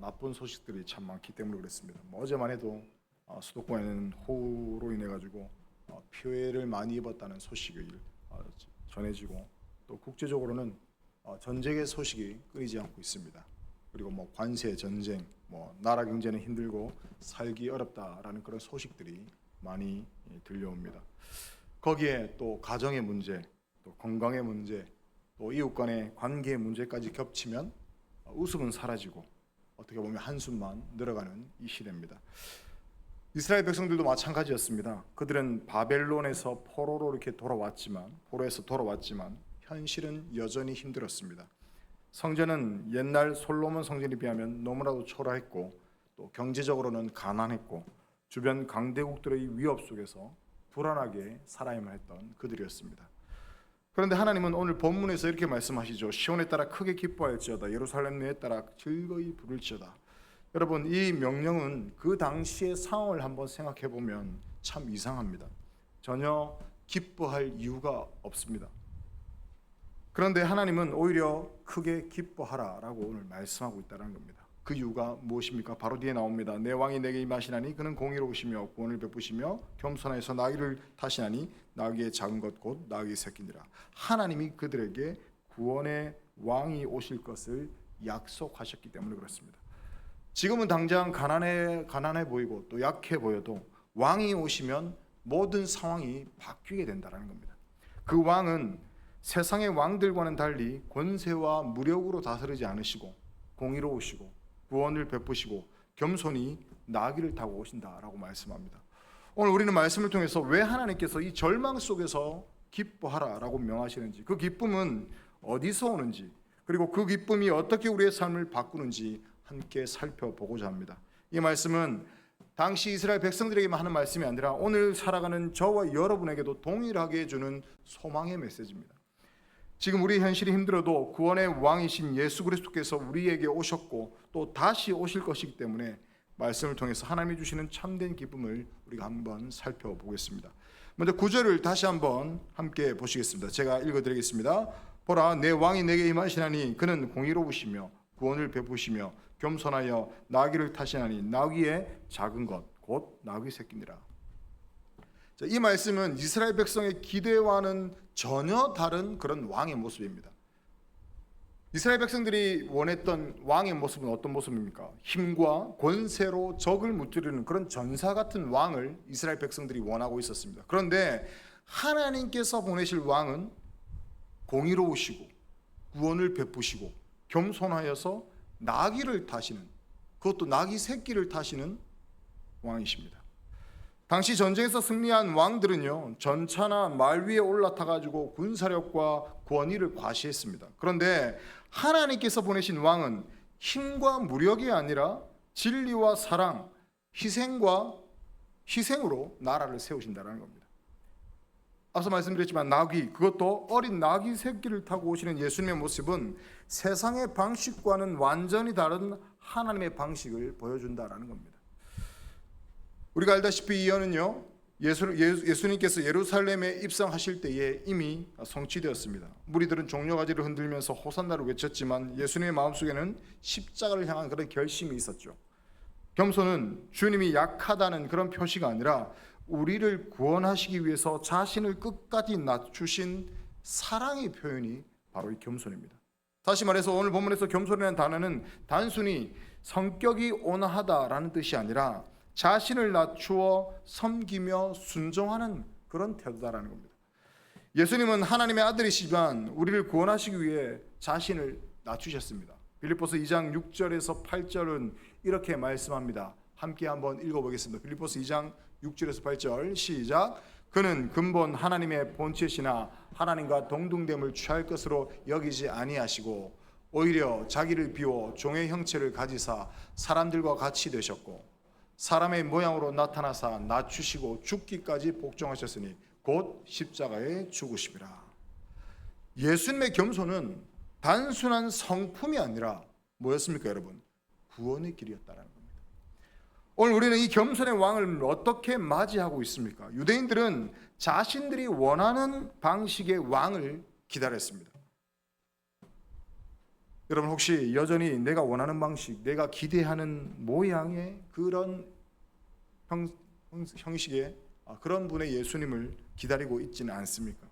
나쁜 소식들이 참 많기 때문에 그렇습니다. 뭐 어제만 해도 어, 수도권에는 호우로 인해 가지고 어, 피해를 많이 입었다는 소식이 어, 전해지고 또 국제적으로는 어, 전쟁의 소식이 끊이지 않고 있습니다. 그리고 뭐 관세 전쟁, 뭐 나라 경제는 힘들고 살기 어렵다라는 그런 소식들이 많이 예, 들려옵니다. 거기에 또 가정의 문제, 또 건강의 문제, 또 이웃 간의 관계의 문제까지 겹치면 어, 웃음은 사라지고 어떻게 보면 한숨만 늘어가는 이 시대입니다. 이스라엘 백성들도 마찬가지였습니다. 그들은 바벨론에서 포로로 이렇게 돌아왔지만 포로에서 돌아왔지만 현실은 여전히 힘들었습니다. 성전은 옛날 솔로몬 성전에 비하면 너무나도 초라했고 또 경제적으로는 가난했고 주변 강대국들의 위협 속에서 불안하게 살아야만 했던 그들이었습니다. 그런데 하나님은 오늘 본문에서 이렇게 말씀하시죠. 시온에 따라 크게 기뻐할지어다. 예루살렘 에 따라 즐거이 부를지어다. 여러분 이 명령은 그 당시의 상황을 한번 생각해 보면 참 이상합니다. 전혀 기뻐할 이유가 없습니다. 그런데 하나님은 오히려 크게 기뻐하라라고 오늘 말씀하고 있다는 겁니다. 그 이유가 무엇입니까? 바로 뒤에 나옵니다. 내 왕이 내게 임하시나니 그는 공의로우시며 구원을 베푸시며 겸손하여서 나귀를 타시나니 나귀의 작은 것 곧 나귀의 새끼니라. 하나님이 그들에게 구원의 왕이 오실 것을 약속하셨기 때문에 그렇습니다. 지금은 당장 가난해 가난해 보이고 또 약해 보여도 왕이 오시면 모든 상황이 바뀌게 된다는 겁니다. 그 왕은 세상의 왕들과는 달리 권세와 무력으로 다스리지 않으시고 공의로우시고 구원을 베푸시고 겸손히 나귀를 타고 오신다라고 말씀합니다. 오늘 우리는 말씀을 통해서 왜 하나님께서 이 절망 속에서 기뻐하라라고 명하시는지 그 기쁨은 어디서 오는지 그리고 그 기쁨이 어떻게 우리의 삶을 바꾸는지 함께 살펴보고자 합니다. 이 말씀은 당시 이스라엘 백성들에게만 하는 말씀이 아니라 오늘 살아가는 저와 여러분에게도 동일하게 주는 소망의 메시지입니다. 지금 우리 현실이 힘들어도 구원의 왕이신 예수 그리스도께서 우리에게 오셨고 또 다시 오실 것이기 때문에 말씀을 통해서 하나님이 주시는 참된 기쁨을 우리가 한번 살펴보겠습니다. 먼저 구절을 다시 한번 함께 보시겠습니다. 제가 읽어드리겠습니다. 보라 내 왕이 내게 임하시나니 그는 공의로우시며 구원을 베푸시며 겸손하여 나귀를 타시나니 나귀의 작은 것 곧 나귀 새끼니라. 자, 이 말씀은 이스라엘 백성의 기대와는 전혀 다른 그런 왕의 모습입니다. 이스라엘 백성들이 원했던 왕의 모습은 어떤 모습입니까? 힘과 권세로 적을 무찌르는 그런 전사 같은 왕을 이스라엘 백성들이 원하고 있었습니다. 그런데 하나님께서 보내실 왕은 공의로우시고 구원을 베푸시고 겸손하여서 나귀를 타시는 그것도 나귀 새끼를 타시는 왕이십니다. 당시 전쟁에서 승리한 왕들은요 전차나 말 위에 올라타 가지고 군사력과 권위를 과시했습니다. 그런데 하나님께서 보내신 왕은 힘과 무력이 아니라 진리와 사랑, 희생과 희생으로 나라를 세우신다는 겁니다. 앞서 말씀드렸지만 나귀 그것도 어린 나귀 새끼를 타고 오시는 예수님의 모습은 세상의 방식과는 완전히 다른 하나님의 방식을 보여준다라는 겁니다. 우리가 알다시피 이 예언은요 예수, 예수 님께서 예루살렘에 입성하실 때에 이미 성취되었습니다. 무리들은 종려가지를 흔들면서 호산나를 외쳤지만 예수님의 마음속에는 십자가를 향한 그런 결심이 있었죠. 겸손은 주님이 약하다는 그런 표시가 아니라 우리를 구원하시기 위해서 자신을 끝까지 낮추신 사랑의 표현이 바로 이 겸손입니다. 다시 말해서 오늘 본문에서 겸손이라는 단어는 단순히 성격이 온화하다라는 뜻이 아니라 자신을 낮추어 섬기며 순종하는 그런 태도다라는 겁니다. 예수님은 하나님의 아들이시지만 우리를 구원하시기 위해 자신을 낮추셨습니다. 빌립보서 2장 6절에서 8절은 이렇게 말씀합니다. 함께 한번 읽어보겠습니다. 빌립보서 2장 6절에서 8절 시작. 그는 근본 하나님의 본체시나 하나님과 동등됨을 취할 것으로 여기지 아니하시고 오히려 자기를 비워 종의 형체를 가지사 사람들과 같이 되셨고 사람의 모양으로 나타나사 낮추시고 죽기까지 복종하셨으니 곧 십자가에 죽으심이라. 예수님의 겸손은 단순한 성품이 아니라 뭐였습니까, 여러분? 구원의 길이었다라는 겁니다. 오늘 우리는 이 겸손의 왕을 어떻게 맞이하고 있습니까? 유대인들은 자신들이 원하는 방식의 왕을 기다렸습니다. 여러분 혹시 여전히 내가 원하는 방식, 내가 기대하는 모양의 그런 형, 형- 형식의 아, 그런 분의 예수님을 기다리고 있지는 않습니까?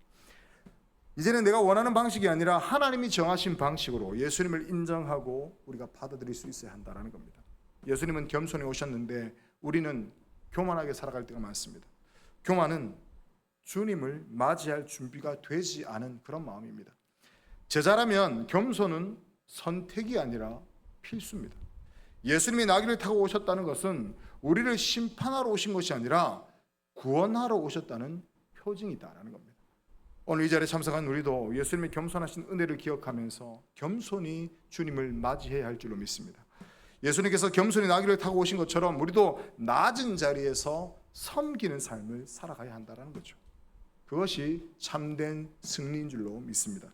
이제는 내가 원하는 방식이 아니라 하나님이 정하신 방식으로 예수님을 인정하고 우리가 받아들일 수 있어야 한다라는 겁니다. 예수님은 겸손히 오셨는데 우리는 교만하게 살아갈 때가 많습니다. 교만은 주님을 맞이할 준비가 되지 않은 그런 마음입니다. 제자라면 겸손은 선택이 아니라 필수입니다. 예수님이 나귀를 타고 오셨다는 것은 우리를 심판하러 오신 것이 아니라 구원하러 오셨다는 표징이다라는 겁니다. 오늘 이 자리에 참석한 우리도 예수님의 겸손하신 은혜를 기억하면서 겸손히 주님을 맞이해야 할 줄로 믿습니다. 예수님께서 겸손히 나귀를 타고 오신 것처럼 우리도 낮은 자리에서 섬기는 삶을 살아가야 한다는 거죠. 그것이 참된 승리인 줄로 믿습니다.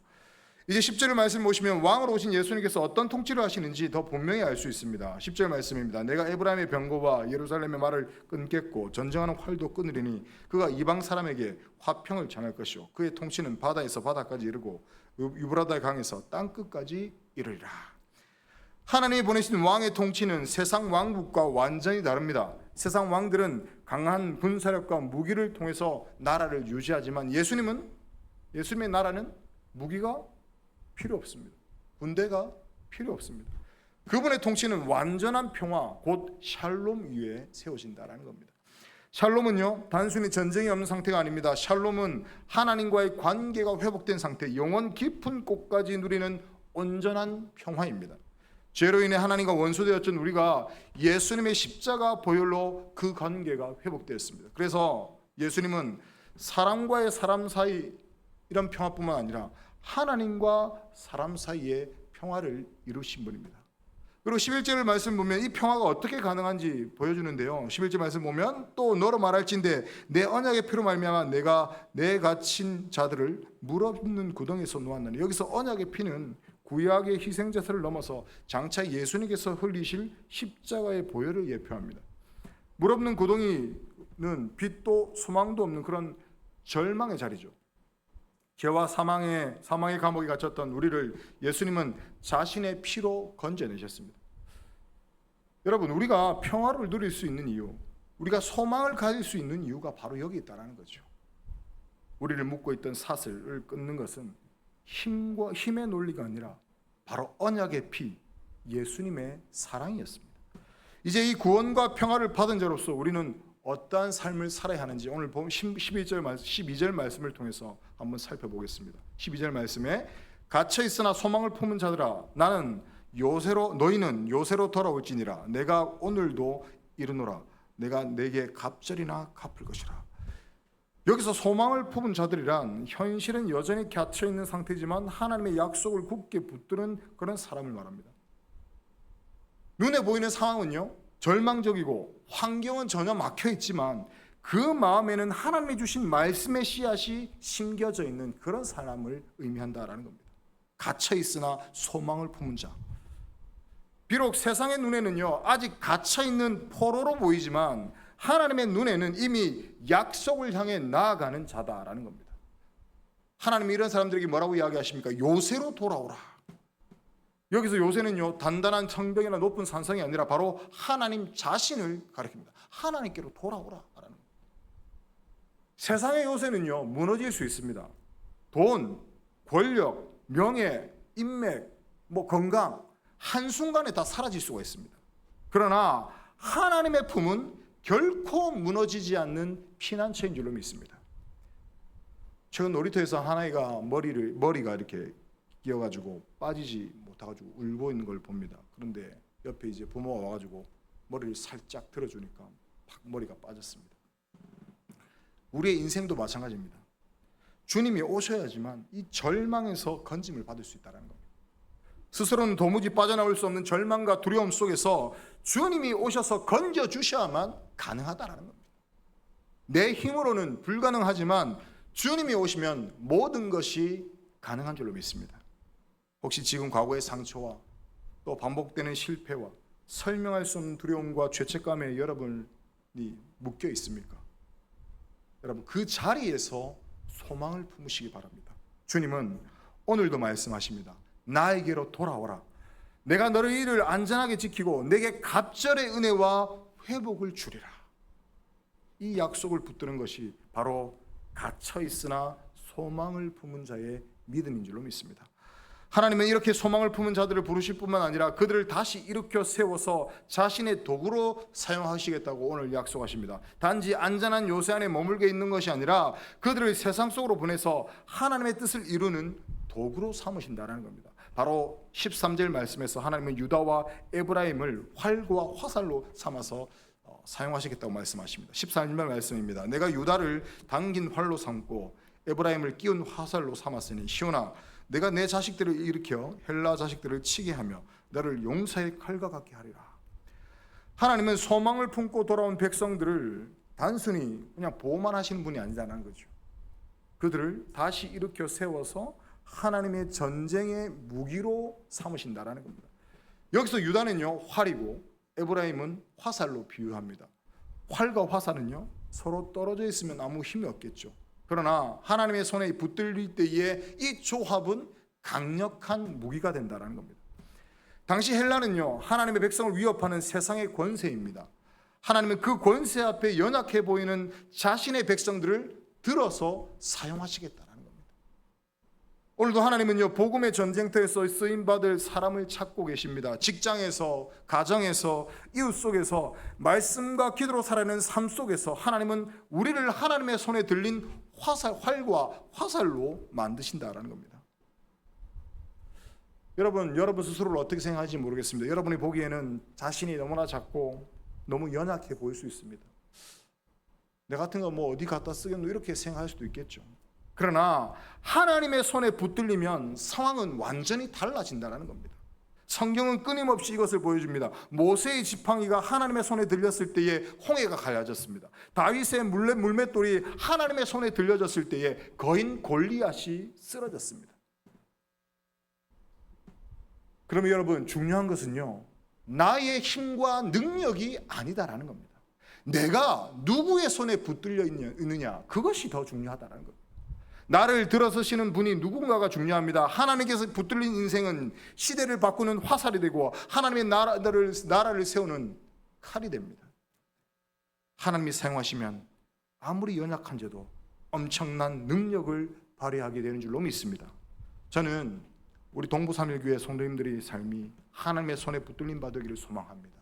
이제 10절 말씀 보시면 왕으로 오신 예수님께서 어떤 통치를 하시는지 더 분명히 알 수 있습니다. 10절 말씀입니다. 내가 에브라임의 병거와 예루살렘의 말을 끊겠고 전쟁하는 활도 끊으리니 그가 이방 사람에게 화평을 전할 것이요 그의 통치는 바다에서 바다까지 이르고 유브라다의 강에서 땅 끝까지 이르리라. 하나님이 보내신 왕의 통치는 세상 왕국과 완전히 다릅니다. 세상 왕들은 강한 군사력과 무기를 통해서 나라를 유지하지만 예수님은 예수님의 나라는 무기가 필요 없습니다. 군대가 필요 없습니다. 그분의 통치는 완전한 평화, 곧 샬롬 위에 세워진다라는 겁니다. 샬롬은요, 단순히 전쟁이 없는 상태가 아닙니다. 샬롬은 하나님과의 관계가 회복된 상태, 영원 깊은 곳까지 누리는 온전한 평화입니다. 죄로 인해 하나님과 원수되었던 우리가 예수님의 십자가 보혈로 그 관계가 회복되었습니다. 그래서 예수님은 사람과의 사람 사이 이런 평화뿐만 아니라 하나님과 사람 사이의 평화를 이루신 분입니다. 그리고 11절 말씀 보면 이 평화가 어떻게 가능한지 보여주는데요. 11절 말씀 보면 또 너로 말할진대 내 언약의 피로 말미암아 내가 내 갇힌 자들을 물 없는 구덩이에서 놓았나니 여기서 언약의 피는 구약의 희생 제사를 넘어서 장차 예수님께서 흘리실 십자가의 보혈을 예표합니다. 물 없는 구덩이는 빛도 소망도 없는 그런 절망의 자리죠. 죄와 사망의 사망의 감옥에 갇혔던 우리를 예수님은 자신의 피로 건져내셨습니다. 여러분 우리가 평화를 누릴 수 있는 이유, 우리가 소망을 가질 수 있는 이유가 바로 여기 있다라는 거죠. 우리를 묶고 있던 사슬을 끊는 것은 힘과 힘의 논리가 아니라 바로 언약의 피, 예수님의 사랑이었습니다. 이제 이 구원과 평화를 받은 자로서 우리는 어떠한 삶을 살아야 하는지 오늘 보면 12절 말씀 12절 말씀을 통해서 한번 살펴보겠습니다. 12절 말씀에 갇혀 있으나 소망을 품은 자들아 나는 요새로 너희는 요새로 돌아올지니라 내가 오늘도 이르노라 내가 내게 갑절이나 갚을 것이라. 여기서 소망을 품은 자들이란 현실은 여전히 갇혀 있는 상태지만 하나님의 약속을 굳게 붙드는 그런 사람을 말합니다. 눈에 보이는 상황은요 절망적이고 환경은 전혀 막혀 있지만 그 마음에는 하나님이 주신 말씀의 씨앗이 심겨져 있는 그런 사람을 의미한다라는 겁니다. 갇혀 있으나 소망을 품은 자. 비록 세상의 눈에는요 아직 갇혀 있는 포로로 보이지만 하나님의 눈에는 이미 약속을 향해 나아가는 자다라는 겁니다. 하나님이 이런 사람들에게 뭐라고 이야기하십니까? 요새로 돌아오라. 여기서 요새는요 단단한 성벽이나 높은 산성이 아니라 바로 하나님 자신을 가리킵니다. 하나님께로 돌아오라 라는 겁니다. 세상의 요새는요 무너질 수 있습니다. 돈, 권력, 명예, 인맥, 뭐 건강 한 순간에 다 사라질 수가 있습니다. 그러나 하나님의 품은 결코 무너지지 않는 피난처인 줄로 믿습니다. 최근 놀이터에서 하나이가 머리를 머리가 이렇게 끼어가지고 빠지지 못해가지고 울고 있는 걸 봅니다. 그런데 옆에 이제 부모가 와가지고 머리를 살짝 들어주니까 팍 머리가 빠졌습니다. 우리의 인생도 마찬가지입니다. 주님이 오셔야지만 이 절망에서 건짐을 받을 수 있다는 겁니다. 스스로는 도무지 빠져나올 수 없는 절망과 두려움 속에서 주님이 오셔서 건져 주셔야만 가능하다라는 겁니다. 내 힘으로는 불가능하지만 주님이 오시면 모든 것이 가능한 줄로 믿습니다. 혹시 지금 과거의 상처와 또 반복되는 실패와 설명할 수 없는 두려움과 죄책감에 여러분이 묶여 있습니까? 여러분 그 자리에서 소망을 품으시기 바랍니다. 주님은 오늘도 말씀하십니다. 나에게로 돌아오라. 내가 너를 이를 안전하게 지키고 내게 갑절의 은혜와 회복을 주리라. 이 약속을 붙드는 것이 바로 갇혀 있으나 소망을 품은 자의 믿음인 줄로 믿습니다. 하나님은 이렇게 소망을 품은 자들을 부르실 뿐만 아니라 그들을 다시 일으켜 세워서 자신의 도구로 사용하시겠다고 오늘 약속하십니다. 단지 안전한 요새 안에 머물게 있는 것이 아니라 그들을 세상 속으로 보내서 하나님의 뜻을 이루는 도구로 삼으신다라는 겁니다. 바로 13절 말씀에서 하나님은 유다와 에브라임을 활과 화살로 삼아서 어, 사용하시겠다고 말씀하십니다. 14절 말씀입니다. 내가 유다를 당긴 활로 삼고 에브라임을 끼운 화살로 삼았으니 시온아 내가 내 자식들을 일으켜 헬라 자식들을 치게 하며 너를 용사의 칼과 같게 하리라. 하나님은 소망을 품고 돌아온 백성들을 단순히 그냥 보호만 하시는 분이 아니다는 거죠. 그들을 다시 일으켜 세워서 하나님의 전쟁의 무기로 삼으신다라는 겁니다. 여기서 유다는요 활이고 에브라임은 화살로 비유합니다. 활과 화살은요 서로 떨어져 있으면 아무 힘이 없겠죠. 그러나 하나님의 손에 붙들릴 때에 이 조합은 강력한 무기가 된다라는 겁니다. 당시 헬라는요 하나님의 백성을 위협하는 세상의 권세입니다. 하나님은 그 권세 앞에 연약해 보이는 자신의 백성들을 들어서 사용하시겠다라는 겁니다. 오늘도 하나님은요 복음의 전쟁터에서 쓰임 받을 사람을 찾고 계십니다. 직장에서, 가정에서, 이웃 속에서 말씀과 기도로 살아가는 삶 속에서 하나님은 우리를 하나님의 손에 들린 화살, 활과 화살로 만드신다라는 겁니다. 여러분, 여러분 스스로를 어떻게 생각하는지 모르겠습니다. 여러분이 보기에는 자신이 너무나 작고 너무 연약해 보일 수 있습니다. 내 같은 거 뭐 어디 갖다 쓰겠노 이렇게 생각할 수도 있겠죠. 그러나 하나님의 손에 붙들리면 상황은 완전히 달라진다는 겁니다. 성경은 끊임없이 이것을 보여줍니다. 모세의 지팡이가 하나님의 손에 들렸을 때에 홍해가 갈라졌습니다. 다윗의 물레, 물맷돌이 하나님의 손에 들려졌을 때에 거인 골리앗이 쓰러졌습니다. 그러면 여러분 중요한 것은요. 나의 힘과 능력이 아니다라는 겁니다. 내가 누구의 손에 붙들려 있느냐 그것이 더 중요하다는 겁니다. 나를 들어서시는 분이 누군가가 중요합니다. 하나님께서 붙들린 인생은 시대를 바꾸는 화살이 되고 하나님의 나라를 나라를 세우는 칼이 됩니다. 하나님이 사용하시면 아무리 연약한데도 엄청난 능력을 발휘하게 되는 줄로 믿습니다. 저는 우리 동부삼일교회 성도님들의 삶이 하나님의 손에 붙들림 받기를 소망합니다.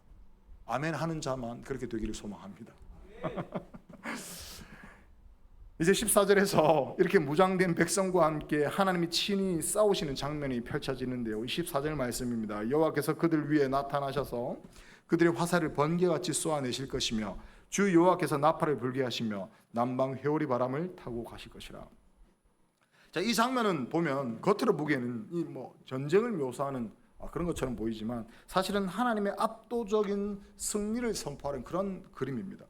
아멘 하는 자만 그렇게 되기를 소망합니다. 이제 14절에서 이렇게 무장된 백성과 함께 하나님이 친히 싸우시는 장면이 펼쳐지는데요. 14절 말씀입니다. 여호와께서 그들 위에 나타나셔서 그들의 화살을 번개같이 쏘아내실 것이며 주 여호와께서 나팔을 불게 하시며 남방 회오리 바람을 타고 가실 것이라. 자, 이 장면은 보면 겉으로 보기에는 이 뭐 전쟁을 묘사하는 아, 그런 것처럼 보이지만 사실은 하나님의 압도적인 승리를 선포하는 그런 그림입니다.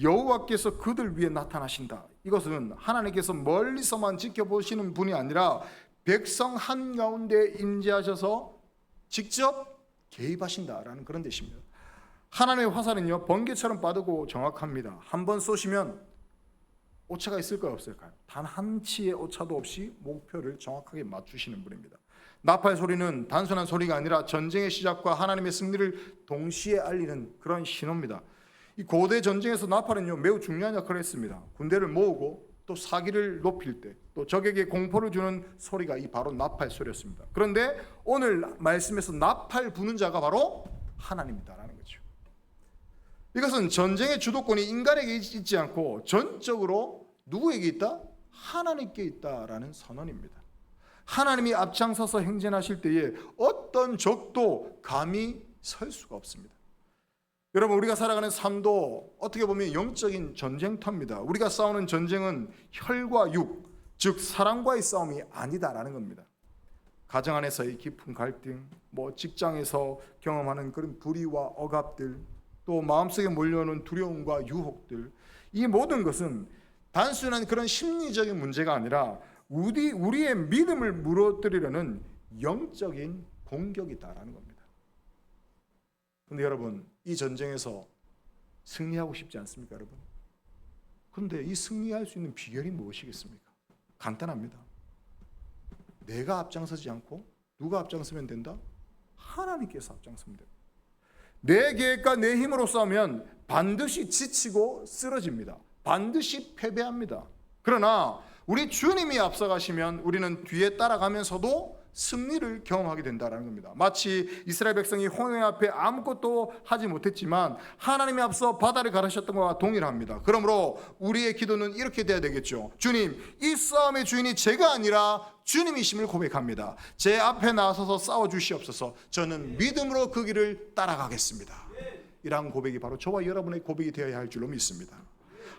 여호와께서 그들 위에 나타나신다. 이것은 하나님께서 멀리서만 지켜보시는 분이 아니라 백성 한 가운데 임재하셔서 직접 개입하신다라는 그런 뜻입니다. 하나님의 화살은요 번개처럼 빠르고 정확합니다. 한 번 쏘시면 오차가 있을까요 없을까요? 단 한 치의 오차도 없이 목표를 정확하게 맞추시는 분입니다. 나팔 소리는 단순한 소리가 아니라 전쟁의 시작과 하나님의 승리를 동시에 알리는 그런 신호입니다. 이 고대 전쟁에서 나팔은요 매우 중요한 역할을 했습니다. 군대를 모으고 또 사기를 높일 때 또 적에게 공포를 주는 소리가 이 바로 나팔 소리였습니다. 그런데 오늘 말씀에서 나팔 부는 자가 바로 하나님이다라는 거죠. 이것은 전쟁의 주도권이 인간에게 있지 않고 전적으로 누구에게 있다? 하나님께 있다라는 선언입니다. 하나님이 앞장서서 행진하실 때에 어떤 적도 감히 설 수가 없습니다. 여러분 우리가 살아가는 삶도 어떻게 보면 영적인 전쟁터입니다. 우리가 싸우는 전쟁은 혈과 육, 즉 사랑과의 싸움이 아니다라는 겁니다. 가정 안에서의 깊은 갈등, 뭐 직장에서 경험하는 그런 불의와 억압들, 또 마음속에 몰려오는 두려움과 유혹들, 이 모든 것은 단순한 그런 심리적인 문제가 아니라 우리 우리의 믿음을 무너뜨리려는 영적인 공격이다라는 겁니다. 근데 여러분 이 전쟁에서 승리하고 싶지 않습니까, 여러분? 그런데 이 승리할 수 있는 비결이 무엇이겠습니까? 간단합니다. 내가 앞장서지 않고 누가 앞장서면 된다? 하나님께서 앞장섭니다. 내 계획과 내 힘으로 싸우면 반드시 지치고 쓰러집니다. 반드시 패배합니다. 그러나 우리 주님이 앞서가시면 우리는 뒤에 따라가면서도 승리를 경험하게 된다는 겁니다. 마치 이스라엘 백성이 홍해 앞에 아무것도 하지 못했지만 하나님이 앞서 바다를 가르셨던 것과 동일합니다. 그러므로 우리의 기도는 이렇게 돼야 되겠죠. 주님, 이 싸움의 주인이 제가 아니라 주님이심을 고백합니다. 제 앞에 나서서 싸워 주시옵소서. 저는 믿음으로 그 길을 따라가겠습니다. 이러한 고백이 바로 저와 여러분의 고백이 되어야 할 줄로 믿습니다.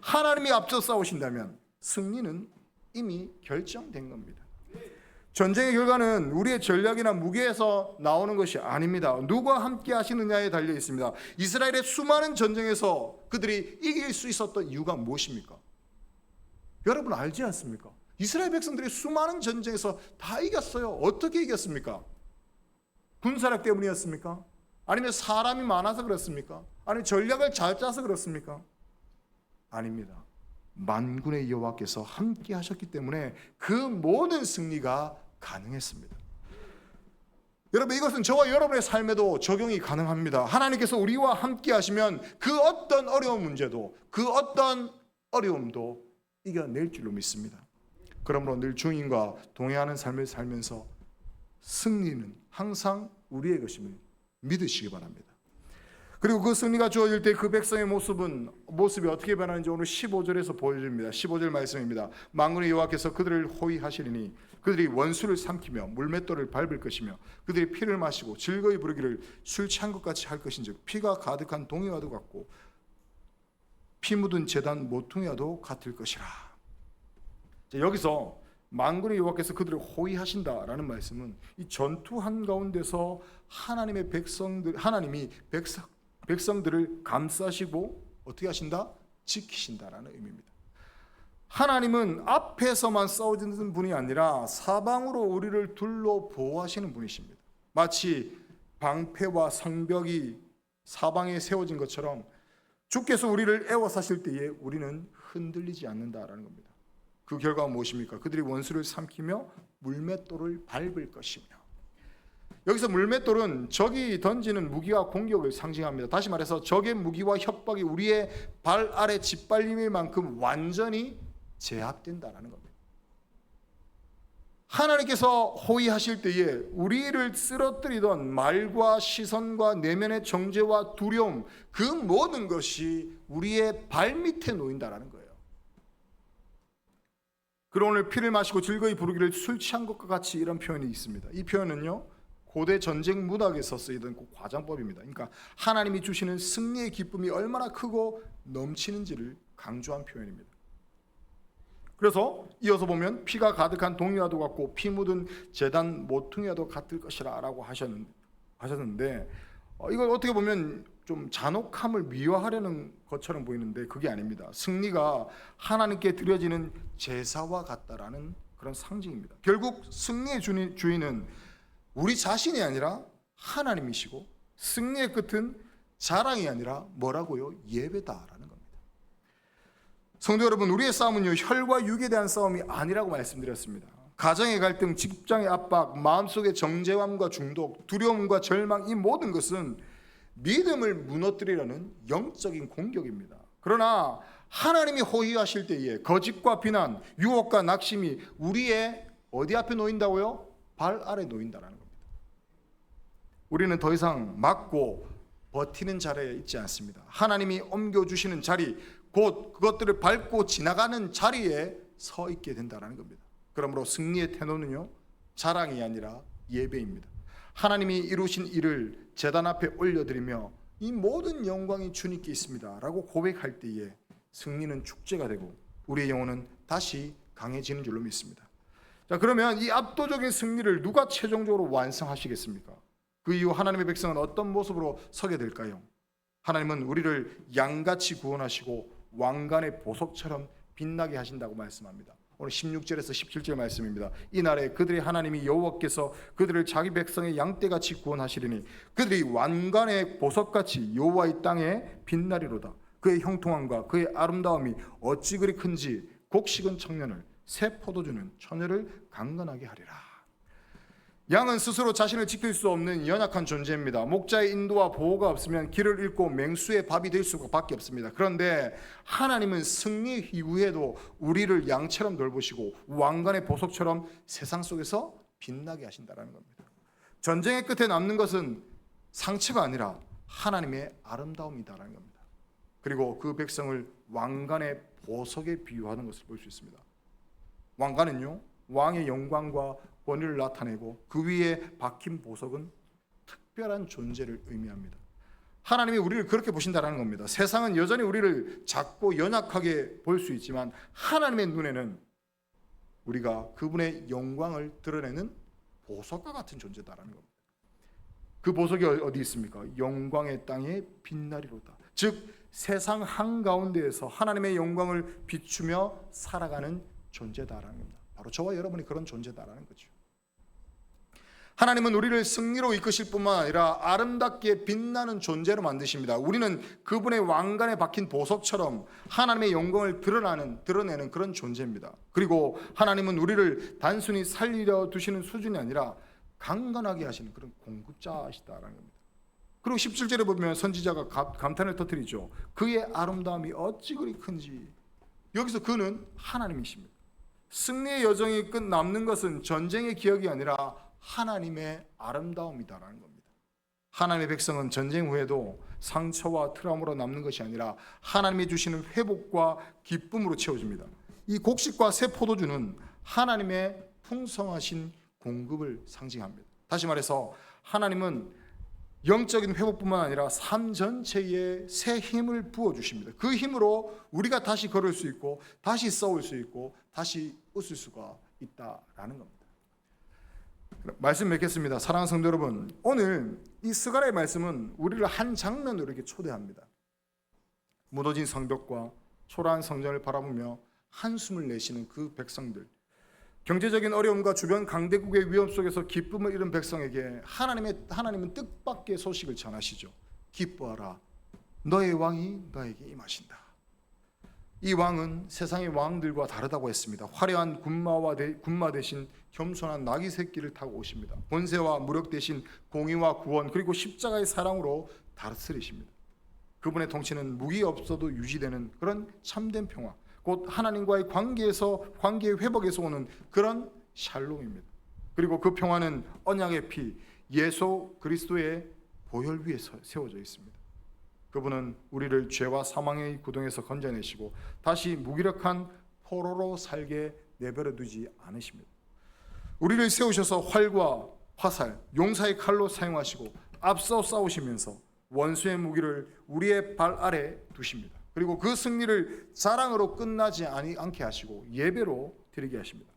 하나님이 앞서 싸우신다면 승리는 이미 결정된 겁니다. 전쟁의 결과는 우리의 전략이나 무게에서 나오는 것이 아닙니다. 누가 함께 하시느냐에 달려 있습니다. 이스라엘의 수많은 전쟁에서 그들이 이길 수 있었던 이유가 무엇입니까? 여러분 알지 않습니까? 이스라엘 백성들이 수많은 전쟁에서 다 이겼어요. 어떻게 이겼습니까? 군사력 때문이었습니까? 아니면 사람이 많아서 그렇습니까? 아니면 전략을 잘 짜서 그렇습니까? 아닙니다. 만군의 여호와께서 함께 하셨기 때문에 그 모든 승리가 가능했습니다. 여러분 이것은 저와 여러분의 삶에도 적용이 가능합니다. 하나님께서 우리와 함께 하시면 그 어떤 어려운 문제도 그 어떤 어려움도 이겨낼 줄로 믿습니다. 그러므로 늘 주인과 동행하는 삶을 살면서 승리는 항상 우리의 것임을 믿으시기 바랍니다. 그리고 그 승리가 주어질 때 그 백성의 모습은 모습이 어떻게 변하는지 오늘 15절에서 보여줍니다. 15절 말씀입니다. 만군의 여호와께서 그들을 호위하시리니 그들이 원수를 삼키며 물맷돌을 밟을 것이며 그들이 피를 마시고 즐거이 부르기를 술 취한 것 같이 할 것인즉 피가 가득한 동이와도 같고 피 묻은 재단 모퉁이와도 같을 것이라. 자, 여기서 만군의 여호와께서 그들을 호위하신다라는 말씀은 이 전투 한 가운데서 하나님의 백성들 하나님이 백성 백성들을 감싸시고 어떻게 하신다? 지키신다라는 의미입니다. 하나님은 앞에서만 싸우는 분이 아니라 사방으로 우리를 둘러 보호하시는 분이십니다. 마치 방패와 성벽이 사방에 세워진 것처럼 주께서 우리를 애워사실 때에 우리는 흔들리지 않는다라는 겁니다. 그 결과가 무엇입니까? 그들이 원수를 삼키며 물맷돌을 밟을 것이며 여기서 물맷돌은 적이 던지는 무기와 공격을 상징합니다. 다시 말해서 적의 무기와 협박이 우리의 발 아래 짓밟림일 만큼 완전히 제압된다라는 겁니다. 하나님께서 호위하실 때에 우리를 쓰러뜨리던 말과 시선과 내면의 정죄와 두려움 그 모든 것이 우리의 발 밑에 놓인다라는 거예요. 그럼 오늘 피를 마시고 즐거이 부르기를 술 취한 것과 같이 이런 표현이 있습니다. 이 표현은요. 고대 전쟁 문학에서 쓰이던 그 과장법입니다. 그러니까 하나님이 주시는 승리의 기쁨이 얼마나 크고 넘치는지를 강조한 표현입니다. 그래서 이어서 보면 피가 가득한 동이와도 같고 피 묻은 재단 모퉁이와도 같을 것이라라고 하셨는데, 하셨는데 어, 이걸 어떻게 보면 좀 잔혹함을 미화하려는 것처럼 보이는데 그게 아닙니다. 승리가 하나님께 드려지는 제사와 같다라는 그런 상징입니다. 결국 승리의 주인은 우리 자신이 아니라 하나님이시고 승리의 끝은 자랑이 아니라 뭐라고요? 겁니다. 성도 여러분, 우리의 싸움은요 혈과 육에 대한 싸움이 아니라고 말씀드렸습니다. 가정의 갈등, 직장의 압박, 마음속의 정죄감과 중독, 두려움과 절망 이 모든 것은 믿음을 무너뜨리려는 영적인 공격입니다. 그러나 하나님이 호위하실 때에 거짓과 비난, 유혹과 낙심이 우리의 어디 앞에 놓인다고요? 발 아래 놓인다라는 겁니다. 우리는 더 이상 막고 버티는 자리에 있지 않습니다. 하나님이 옮겨주시는 자리, 곧 그것들을 밟고 지나가는 자리에 서 있게 된다는 겁니다. 그러므로 승리의 태도는요, 자랑이 아니라 예배입니다. 하나님이 이루신 일을 재단 앞에 올려드리며 이 모든 영광이 주님께 있습니다. 라고 고백할 때에 승리는 축제가 되고 우리의 영혼은 다시 강해지는 줄로 믿습니다. 자, 그러면 이 압도적인 승리를 누가 최종적으로 완성하시겠습니까? 그 이후 하나님의 백성은 어떤 모습으로 서게 될까요? 하나님은 우리를 양같이 구원하시고 왕관의 보석처럼 빛나게 하신다고 말씀합니다. 오늘 16절에서 17절 말씀입니다. 이 날에 그들의 하나님이 여호와께서 그들을 자기 백성의 양떼같이 구원하시리니 그들이 왕관의 보석같이 여호와의 땅에 빛나리로다. 그의 형통함과 그의 아름다움이 어찌 그리 큰지 곡식은 청년을 새 포도주는 처녀를 강건하게 하리라. 양은 스스로 자신을 지킬 수 없는 연약한 존재입니다. 목자의 인도와 보호가 없으면 길을 잃고 맹수의 밥이 될 수밖에 없습니다. 그런데 하나님은 승리 이후에도 우리를 양처럼 돌보시고 왕관의 보석처럼 세상 속에서 빛나게 하신다라는 겁니다. 전쟁의 끝에 남는 것은 상처가 아니라 하나님의 아름다움이다라는 겁니다. 그리고 그 백성을 왕관의 보석에 비유하는 것을 볼 수 있습니다. 왕관은요 왕의 영광과 권위를 나타내고 그 위에 박힌 보석은 특별한 존재를 의미합니다. 하나님이 우리를 그렇게 보신다라는 겁니다. 세상은 여전히 우리를 작고 연약하게 볼 수 있지만 하나님의 눈에는 우리가 그분의 영광을 드러내는 보석과 같은 존재다라는 겁니다. 그 보석이 어- 어디 있습니까? 영광의 땅에 빛나리로다. 즉 세상 한가운데에서 하나님의 영광을 비추며 살아가는 존재다라는 겁니다. 바로 저와 여러분이 그런 존재다라는 거죠. 하나님은 우리를 승리로 이끄실 뿐만 아니라 아름답게 빛나는 존재로 만드십니다. 우리는 그분의 왕관에 박힌 보석처럼 하나님의 영광을 드러나는 드러내는 그런 존재입니다. 그리고 하나님은 우리를 단순히 살리려 두시는 수준이 아니라 강건하게 하시는 그런 공급자시다라는 겁니다. 그리고 17절에 보면 선지자가 감- 감탄을 터뜨리죠. 그의 아름다움이 어찌 그리 큰지. 여기서 그는 하나님이십니다. 승리의 여정이 끝 남는 것은 전쟁의 기억이 아니라 하나님의 아름다움이다라는 겁니다. 하나님의 백성은 전쟁 후에도 상처와 트라우마로 남는 것이 아니라 하나님이 주시는 회복과 기쁨으로 채워집니다. 이 곡식과 새 포도주는 하나님의 풍성하신 공급을 상징합니다. 다시 말해서 하나님은 영적인 회복뿐만 아니라 삶 전체에 새 힘을 부어 주십니다. 그 힘으로 우리가 다시 걸을 수 있고 다시 싸울 수 있고 다시 웃을 수가 있다라는 겁니다. 말씀 맺겠습니다. 사랑하는 성도 여러분, 오늘 이 스가랴의 말씀은 우리를 한 장면으로 이렇게 초대합니다. 무너진 성벽과 초라한 성전을 바라보며 한숨을 내쉬는 그 백성들, 경제적인 어려움과 주변 강대국의 위험 속에서 기쁨을 잃은 백성에게 하나님의 하나님은 뜻밖의 소식을 전하시죠. 기뻐하라, 너의 왕이 너에게 임하신다. 이 왕은 세상의 왕들과 다르다고 했습니다. 화려한 군마와 대, 군마 대신 겸손한 나귀 새끼를 타고 오십니다. 본세와 무력 대신 공의와 구원 그리고 십자가의 사랑으로 다스리십니다. 그분의 통치는 무기 없어도 유지되는 그런 참된 평화, 곧 하나님과의 관계에서 관계의 회복에서 오는 그런 샬롬입니다. 그리고 그 평화는 언약의 피 예수 그리스도의 보혈 위에 서- 세워져 있습니다. 그분은 우리를 죄와 사망의 구덩에서 건져내시고 다시 무기력한 포로로 살게 내버려 두지 않으십니다. 우리를 세우셔서 활과 화살, 용사의 칼로 사용하시고 앞서 싸우시면서 원수의 무기를 우리의 발 아래 두십니다. 그리고 그 승리를 자랑으로 끝나지 않게 하시고 예배로 드리게 하십니다.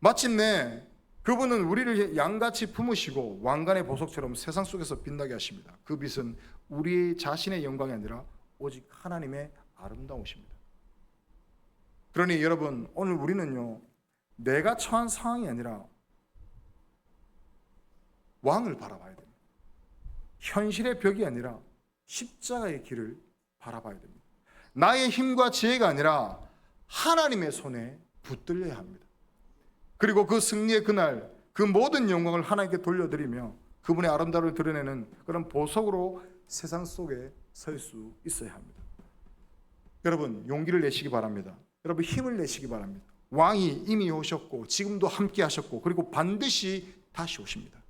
마침내 그분은 우리를 양같이 품으시고 왕관의 보석처럼 세상 속에서 빛나게 하십니다. 그 빛은 우리 자신의 영광이 아니라 오직 하나님의 아름다우십니다. 그러니 여러분 오늘 우리는요 내가 처한 상황이 아니라 왕을 바라봐야 됩니다. 현실의 벽이 아니라 십자가의 길을 바라봐야 됩니다. 나의 힘과 지혜가 아니라 하나님의 손에 붙들려야 합니다. 그리고 그 승리의 그날 그 모든 영광을 하나님께 돌려드리며 그분의 아름다움을 드러내는 그런 보석으로 세상 속에 설 수 있어야 합니다. 여러분 용기를 내시기 바랍니다. 여러분 힘을 내시기 바랍니다. 왕이 이미 오셨고 지금도 함께 하셨고 그리고 반드시 다시 오십니다.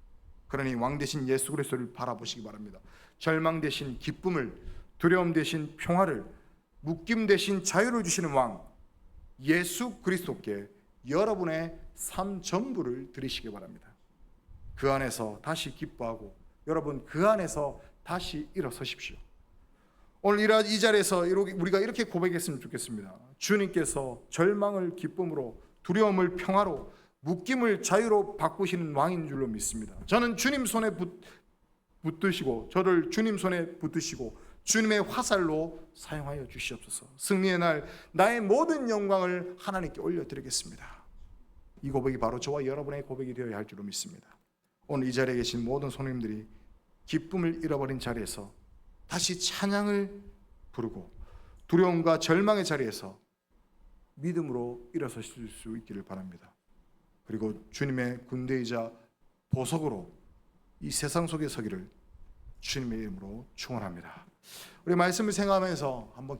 그러니 왕 대신 예수 그리스도를 바라보시기 바랍니다. 절망 대신 기쁨을, 두려움 대신 평화를, 묶임 대신 자유를 주시는 왕 예수 그리스도께 여러분의 삶 전부를 드리시기 바랍니다. 그 안에서 다시 기뻐하고 여러분 그 안에서 다시 일어서십시오. 오늘 이 자리에서 우리가 이렇게 고백했으면 좋겠습니다. 주님께서 절망을 기쁨으로, 두려움을 평화로, 묶임을 자유로 바꾸시는 왕인 줄로 믿습니다. 저는 주님 손에 붙, 붙드시고 저를 주님 손에 붙드시고 주님의 화살로 사용하여 주시옵소서. 승리의 날 나의 모든 영광을 하나님께 올려드리겠습니다. 이 고백이 바로 저와 여러분의 고백이 되어야 할 줄로 믿습니다. 오늘 이 자리에 계신 모든 손님들이 기쁨을 잃어버린 자리에서 다시 찬양을 부르고 두려움과 절망의 자리에서 믿음으로 일어서실 수 있기를 바랍니다. 그리고 주님의 군대이자 보석으로 이 세상 속에 서기를 주님의 이름으로 축원합니다. 우리 말씀을 생각하면서 한번